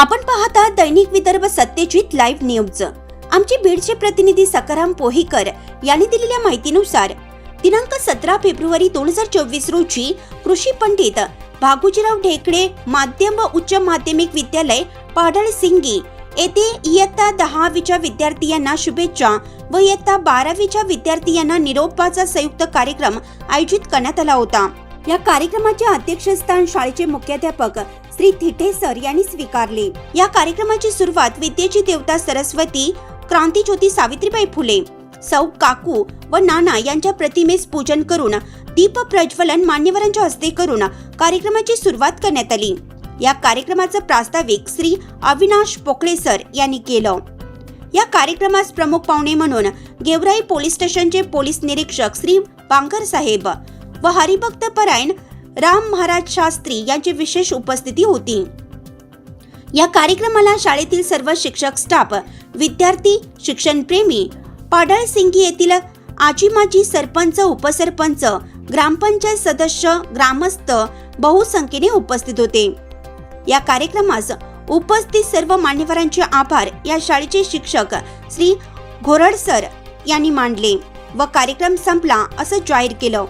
आपण पाहता दैनिक Vidarbha Satyajit live news आमची बीडचे प्रतिनिधी सकाराम पोहीकर यांनी दिलेल्या माहितीनुसार दिनांक सतरा फेब्रुवारी दोन हजार चोवीस रोजी कृषी पंडित भागुजीराव ढेकळे माध्यम व उच्च माध्यमिक विद्यालय पाडळ सिंगी येथे इयत्ता दहावीच्या विद्यार्थ्यांना शुभेच्छा व इयत्ता बारावीच्या विद्यार्थ्यांना निरोपाचा संयुक्त कार्यक्रम आयोजित करण्यात आला होता. या कार्यक्रमाचे अध्यक्षस्थान शाळेचे मुख्याध्यापक श्री थिटे सर यांनी स्वीकारले. या कार्यक्रमाची सुरुवात विद्येची देवता सरस्वती क्रांतीज्योती सावित्रीबाई फुले सौ काकू व नाना यांच्या प्रतिमेस पूजन करून दीप प्रज्वलन मान्यवरांच्या हस्ते करून कार्यक्रमाची सुरुवात करण्यात आली. या कार्यक्रमाचं प्रास्ताविक श्री अविनाश पोकळे सर यांनी केलं. या कार्यक्रमास प्रमुख पाहुणे म्हणून गेवराई पोलीस स्टेशनचे पोलीस निरीक्षक श्री बांगर साहेब व हरिभक्त परायण राम महाराज शास्त्री यांची विशेष उपस्थिती होती. या कार्यक्रमाला शाळेतील सर्व शिक्षक स्टाफ विद्यार्थी शिक्षणप्रेमी पाडळसिंगी येथील आजी माजी सरपंच उपसरपंच ग्रामपंचायत सदस्य ग्रामस्थ बहुसंख्येने उपस्थित होते. या कार्यक्रमास उपस्थित सर्व मान्यवरांचे आभार या शाळेचे शिक्षक श्री घोरडसर यांनी मांडले व कार्यक्रम संपला असं जाहीर केलं.